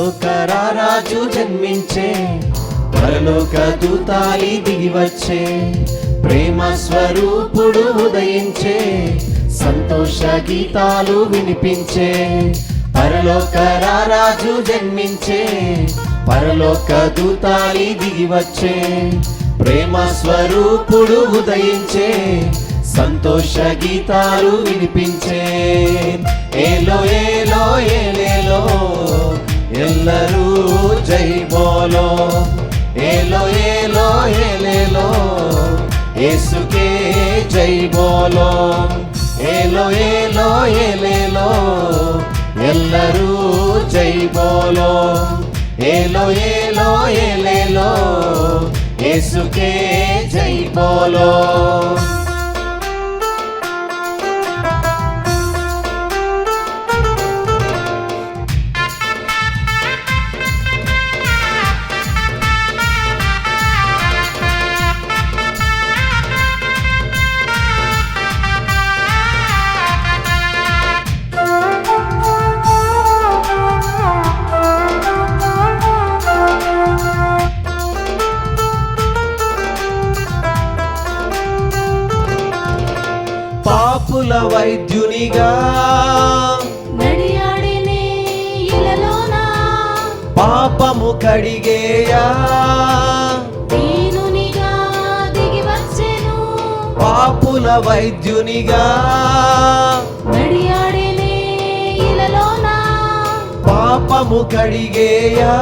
పరలోక రారాజు జన్మించే పరలోక దూతాయి దిగి వచ్చే ప్రేమ స్వరూపుడు ఉదయించే సంతోష గీతాలు వినిపించే పరలోక రారాజు జన్మించే పరలోక దూతాయి దిగి వచ్చే ప్రేమ స్వరూపుడు ఉదయించే సంతోష గీతాలు వినిపించే. జై బోలో. ఏలో ఏలో ఏలేలో. ఎల్లరూ జై బోలో. ఏలో ఏలో ఏలేలో. యేసుకే జై బోలో. పాపుల వైద్యునిగా. పాపము కడిగేయా. పాపుల వైద్యునిగా. పాపము కడిగేయా.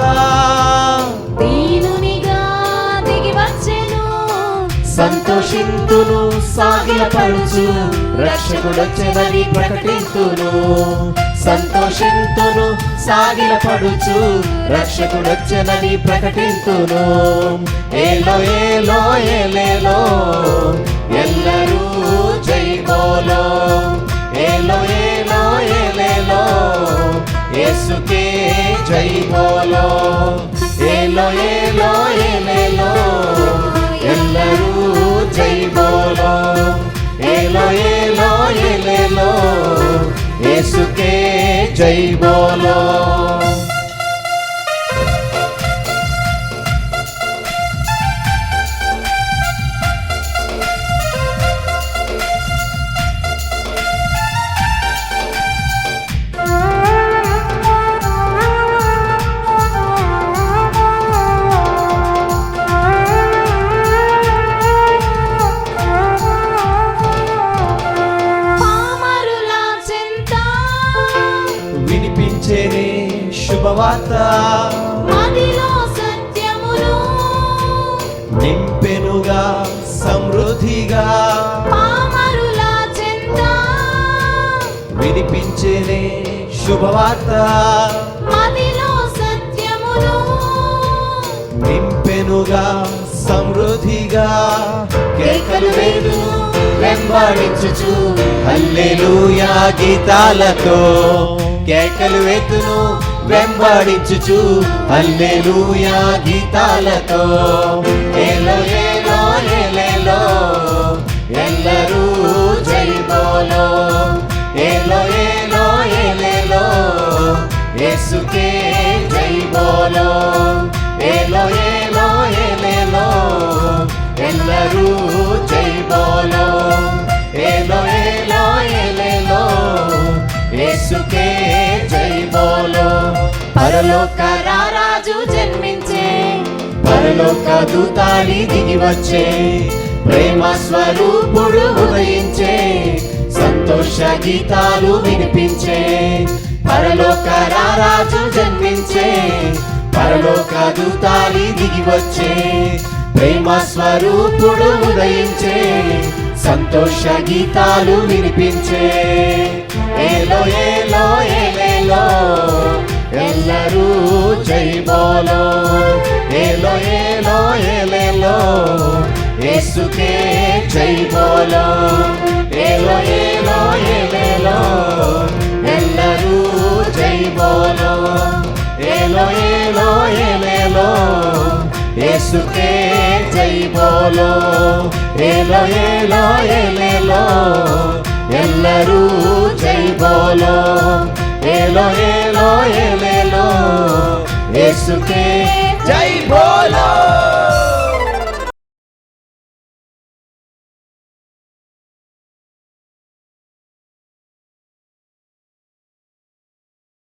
సంతోషింతును సాగిలపడుచు రక్షకుడొచ్చెనని ప్రకటింతును. సంతోషింతును సాగిలపడుచు రక్షకుడొచ్చెనని ప్రకటింతును. ఏలో ఏలో ఏలేలో ఎల్లరూ జైబోలో ఏలో ఏలో ఏలేలో యేసుకే జైబోలో ఏలో ఏలో ఏలేలో యేసుకే జై బోలో వినిపించేనే శుభవార్త. నింపెనుగా సమృద్ధిగా. వినిపించేనే శుభవార్త. నింపెనుగా సమృద్ధిగా. కేకలు వేదును వెంబడించుచు హల్లెలూయా గీతాలతో. కేకలు వేతును వెంబడించుచు. హల్లెలూయా గీతాలతో. ఏలో ఏలో ఏలేలో ఎల్లరూ జైబోలో ఏలో ఏలో ఏలేలో యేసుకే జై బోలో ఏలో ఏలో పరలోక రారాజు జన్మించే పరలోక దూతాలి దిగి వచ్చే ప్రేమ స్వరూపుడు ఉదయించే సంతోష గీతాలు వినిపించే పరలోక రారాజు జన్మించే పరలోక దూతాలి దిగి వచ్చే ప్రేమ స్వరూపుడు ఉదయించే సంతోష గీతాలు వినిపించే. ఏలో ఏలో ఏలేలో. ఎల్లరూ జై బోలో ఏలో ఏలో ఏలేలో యేసుకే జై బోలో ఏలో ఏలో ఏలేలో ఎల్లరూ జై బోలో ఏలో ఏలో ఏలేలో యేసుకే జై బోలో ఏలో ఏలో ఏలేలో ఎల్లరూ జై బోలో యేసుకే జై బోలో